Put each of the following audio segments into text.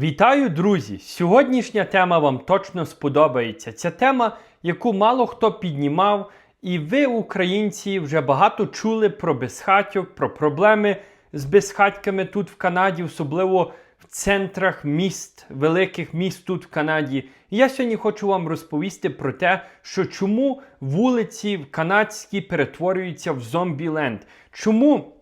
Вітаю, друзі! Сьогоднішня тема вам точно сподобається. Ця тема, яку мало хто піднімав, і ви, українці, вже багато чули про безхатьок, про проблеми з безхатьками тут в Канаді, особливо в центрах міст, великих міст тут в Канаді. І я сьогодні хочу вам розповісти про те, що чому вулиці канадські перетворюються в зомбіленд. Чому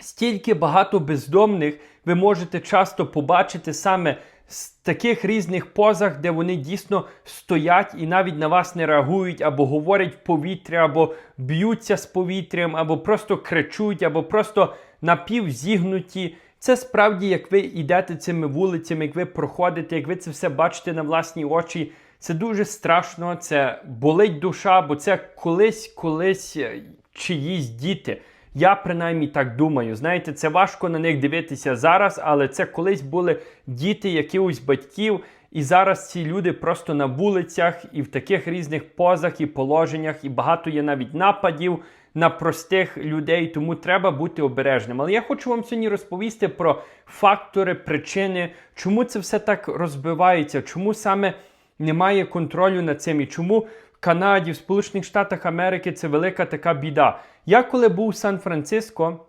стільки багато бездомних ви можете часто побачити саме з таких різних позах, де вони дійсно стоять і навіть на вас не реагують, або говорять в повітря, або б'ються з повітрям, або просто кричуть, або просто напівзігнуті. Це справді, як ви йдете цими вулицями, як ви проходите, як ви це все бачите на власні очі. Це дуже страшно, це болить душа, бо це колись, колись е, чиїсь діти. Я принаймні так думаю. Знаєте, це важко на них дивитися зараз, але це колись були діти якихось батьків, і зараз ці люди просто на вулицях і в таких різних позах і положеннях, і багато є навіть нападів на простих людей, тому треба бути обережним. Але я хочу вам сьогодні розповісти про фактори, причини, чому це все так розбивається, чому саме немає контролю над цим і чому Канаді, в Сполучених Штатах Америки це велика така біда. Я коли був в Сан-Франциско,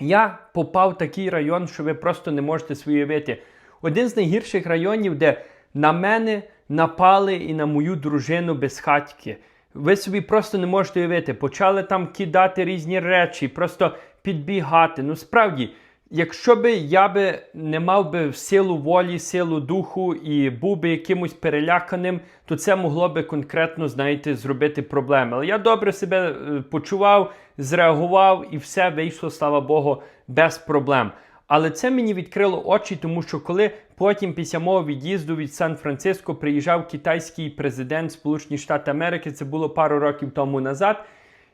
я попав в такий район, що ви просто не можете уявити. Один з найгірших районів, де на мене напали і на мою дружину безхатьки. Ви собі просто не можете уявити. Почали там кидати різні речі, просто підбігати. Ну справді, якщо би я би не мав би силу волі, силу духу і був би якимось переляканим, то це могло би конкретно, знаєте, зробити проблеми. Але я добре себе е, почував, зреагував і все вийшло, слава Богу, без проблем. Але це мені відкрило очі, тому що коли потім після мого від'їзду від Сан-Франциско приїжджав китайський президент Сполучені Штати Америки, це було пару років тому назад.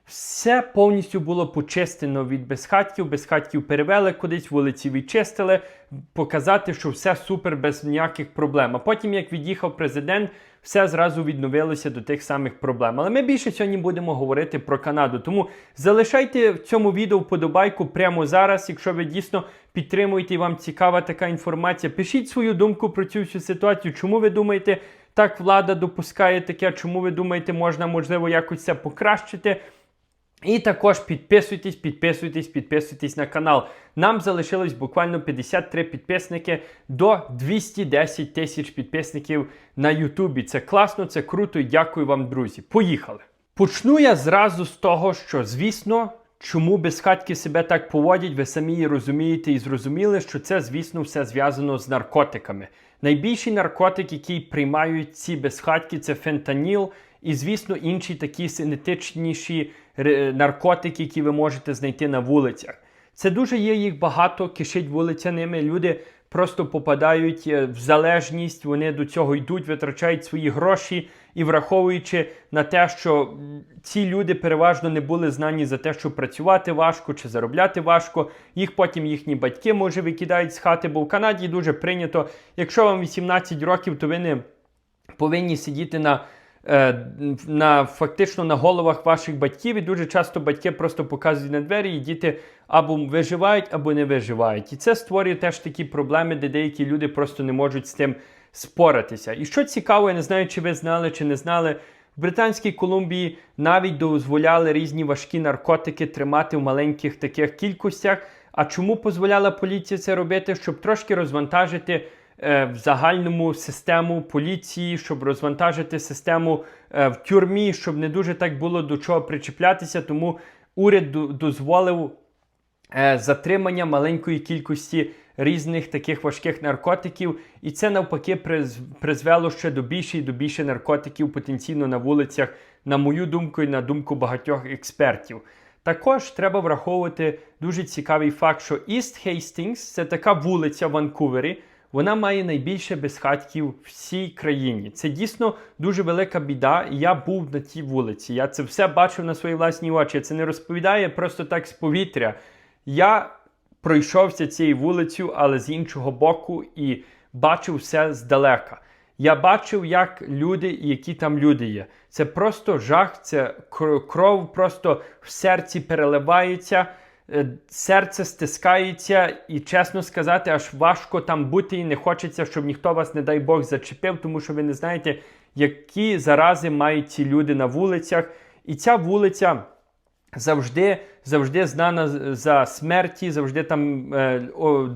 Все повністю було почистено від безхатків. Безхатків перевели кудись, вулиці відчистили, показати, що все супер без ніяких проблем. А потім, як від'їхав президент, все зразу відновилося до тих самих проблем. Але ми більше сьогодні будемо говорити про Канаду. Тому залишайте в цьому відео вподобайку прямо зараз, якщо ви дійсно підтримуєте і вам цікава така інформація. Пишіть свою думку про цю всю ситуацію. Чому ви думаєте, так влада допускає таке? Чому ви думаєте, можна можливо якось це покращити? І також підписуйтесь, підписуйтесь, підписуйтесь на канал. Нам залишилось буквально 53 підписники до 210 тисяч підписників на Ютубі. Це класно, це круто дякую вам, друзі. Поїхали! Почну я зразу з того, що, звісно, чому безхатьки себе так поводять, ви самі розумієте і зрозуміли, що це, звісно, все зв'язано з наркотиками. Найбільший наркотик, який приймають ці безхатьки, це фентаніл. І, звісно, інші такі синтетичніші наркотики, які ви можете знайти на вулицях. Це дуже є їх багато, кишить вулиця ними. Люди просто попадають е, в залежність, вони до цього йдуть, витрачають свої гроші і враховуючи на те, що ці люди переважно не були знані за те, що працювати важко чи заробляти важко. Їх потім їхні батьки може викидають з хати, бо в Канаді дуже прийнято. Якщо вам 18 років, то ви не повинні сидіти на. Е, на фактично на головах ваших батьків, і дуже часто батьки просто показують на двері, і діти або виживають, або не виживають. І це створює теж такі проблеми, де деякі люди просто не можуть з тим споратися. І що цікаво, я не знаю, чи ви знали, чи не знали. В Британській Колумбії навіть дозволяли різні важкі наркотики тримати в маленьких таких кількостях. А чому дозволяла поліція це робити? Щоб трошки розвантажити в загальному систему поліції, щоб розвантажити систему е, в тюрмі, щоб не дуже так було до чого причеплятися. Тому уряд дозволив е, затримання маленької кількості різних таких важких наркотиків, і це навпаки призвело ще до більше і до більше наркотиків потенційно на вулицях, на мою думку, і на думку багатьох експертів. Також треба враховувати дуже цікавий факт, що Іст Хейстінгс це така вулиця в Ванкувері вона має найбільше безхатків в всій країні. Це дійсно дуже велика біда. Я був на тій вулиці. Я це все бачив на свої власні очі. Це не розповідає просто так з повітря. Я пройшовся цією вулицею, але з іншого боку, і бачив все здалека. Я бачив, як люди і які там люди є. Це просто жах, це кров просто в серці переливається. Е, серце стискається, і чесно сказати, аж важко там бути і не хочеться, щоб ніхто вас, не дай Бог, зачепив, тому що ви не знаєте, які зарази мають ці люди на вулицях. І ця вулиця завжди завжди знана за смерті, завжди там е, о,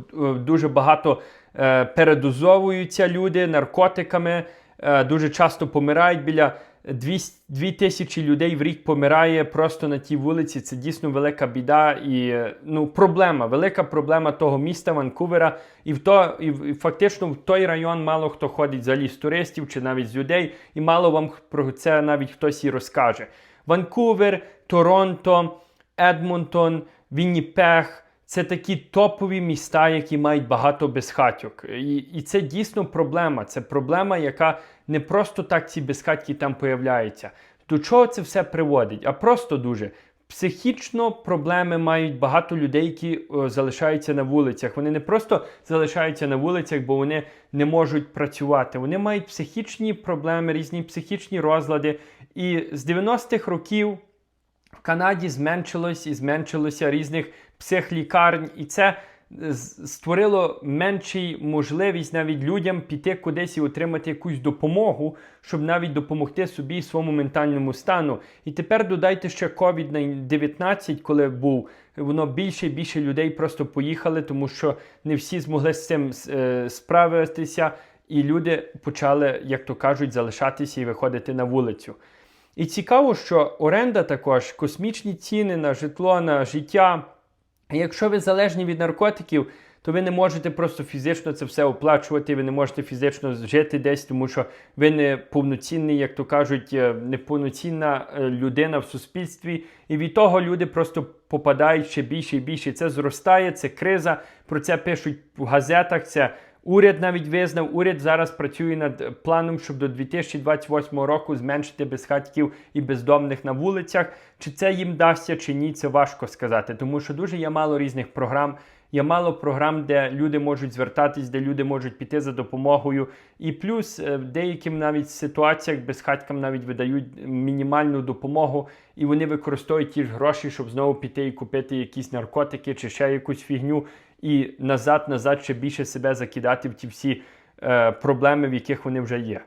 дуже багато е, передозовуються люди наркотиками, е, дуже часто помирають біля 200 2 тисячі людей в рік помирає просто на тій вулиці. Це дійсно велика біда і ну, проблема, велика проблема того міста Ванкувера. І в то, і, фактично в той район мало хто ходить взагалі з туристів чи навіть з людей, і мало вам про це навіть хтось і розкаже. Ванкувер, Торонто, Едмонтон, Вінніпег. Це такі топові міста, які мають багато безхатьок. І, і це дійсно проблема. Це проблема, яка не просто так ці безхатьки там появляються. До чого це все приводить? А просто дуже. Психічно проблеми мають багато людей, які о, залишаються на вулицях. Вони не просто залишаються на вулицях, бо вони не можуть працювати. Вони мають психічні проблеми, різні психічні розлади. І з 90-х років в Канаді зменшилось і зменшилося різних психлікарень, і це е, створило меншу можливість навіть людям піти кудись і отримати якусь допомогу, щоб навіть допомогти собі своєму ментальному стану. І тепер додайте ще COVID-19, коли був. Воно більше і більше людей просто поїхали, тому що не всі змогли з цим е, справитися, і люди почали, як то кажуть, залишатися і виходити на вулицю. І цікаво, що оренда також, космічні ціни на житло, на життя. Якщо ви залежні від наркотиків, то ви не можете просто фізично це все оплачувати, ви не можете фізично жити десь, тому що ви не повноцінний, як то кажуть, е, неповноцінна е, людина в суспільстві. І від того люди просто попадають ще більше і більше. Це зростає, це криза. Про це пишуть в газетах. Це Уряд навіть визнав, уряд зараз працює над е, планом, щоб до 2028 року зменшити безхатьків і бездомних на вулицях. Чи це їм дасться, чи ні, це важко сказати, тому що дуже є мало різних програм. Є мало програм, де люди можуть звертатись, де люди можуть піти за допомогою. І плюс е, в деяким навіть ситуаціях безхатькам навіть видають мінімальну допомогу, і вони використовують ті ж гроші, щоб знову піти і купити якісь наркотики чи ще якусь фігню, і назад, назад ще більше себе закидати в ті всі е, проблеми, в яких вони вже є.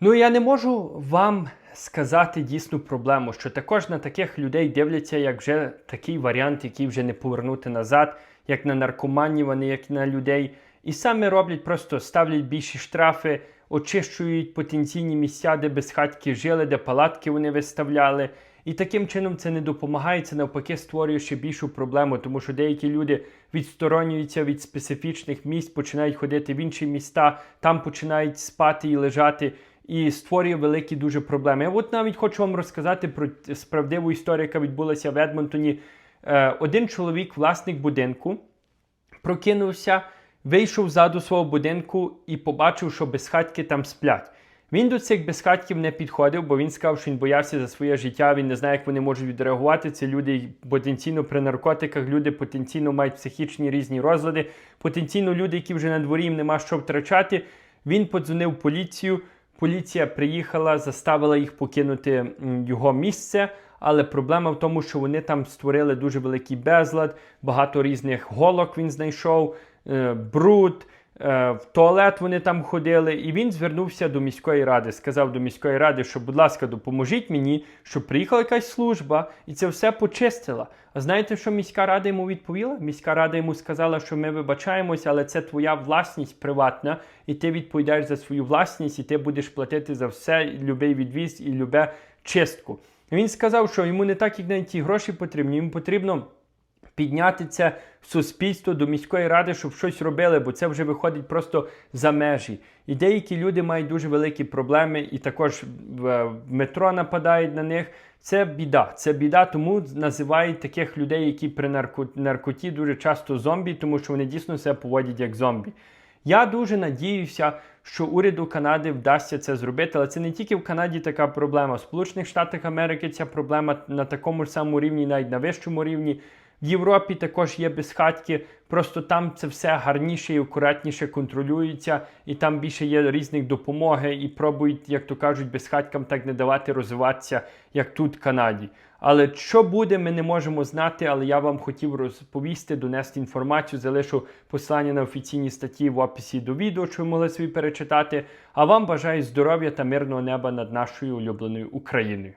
Ну я не можу вам сказати дійсну проблему, що також на таких людей дивляться як вже такий варіант, який вже не повернути назад, як на наркоманів, вони як на людей. І саме роблять, просто ставлять більші штрафи, очищують потенційні місця, де безхатьки жили, де палатки вони виставляли. І таким чином це не допомагає, це навпаки створює ще більшу проблему, тому що деякі люди відсторонюються від специфічних місць, починають ходити в інші міста, там починають спати і лежати, і створює великі дуже проблеми. Я от навіть хочу вам розказати про справдиву історію, яка відбулася в Едмонтоні. Е, Один чоловік, власник будинку, прокинувся, вийшов ззаду свого будинку і побачив, що безхатьки там сплять. Він до цих безхатьків не підходив, бо він сказав, що він боявся за своє життя, він не знає, як вони можуть відреагувати. Це люди потенційно при наркотиках, люди потенційно мають психічні різні розлади, потенційно люди, які вже на дворі їм нема що втрачати. Він подзвонив поліцію. Поліція приїхала, заставила їх покинути його місце. Але проблема в тому, що вони там створили дуже великий безлад, багато різних голок він знайшов, е, бруд. Е, В туалет вони там ходили, і він звернувся до міської ради. Сказав до міської ради, що, будь ласка, допоможіть мені, щоб приїхала якась служба і це все почистила. А знаєте, що міська рада йому відповіла? Міська рада йому сказала, що ми вибачаємося, але це твоя власність приватна, і ти відповідаєш за свою власність, і ти будеш платити за все, любий відвіз і любе чистку. І Він сказав, що йому не так, як навіть ті гроші потрібні, йому потрібно підняти це суспільство до міської ради, щоб щось робили, бо це вже виходить просто за межі. І деякі люди мають дуже великі проблеми, і також в метро нападають на них. Це біда. Це біда, тому називають таких людей, які при нарко- наркоті дуже часто зомбі, тому що вони дійсно себе поводять як зомбі. Я дуже надіюся, що уряду Канади вдасться це зробити, але це не тільки в Канаді така проблема. В Сполучених Штатах Америки ця проблема на такому ж самому рівні, навіть на вищому рівні. В Європі також є безхатьки, просто там це все гарніше і акуратніше контролюється, і там більше є різних допомоги, і пробують, як то кажуть, безхатькам так не давати розвиватися, як тут в Канаді. Але що буде, ми не можемо знати. Але я вам хотів розповісти, донести інформацію. Залишу посилання на офіційні статті в описі до відео, що ви могли собі перечитати. А вам бажаю здоров'я та мирного неба над нашою улюбленою Україною.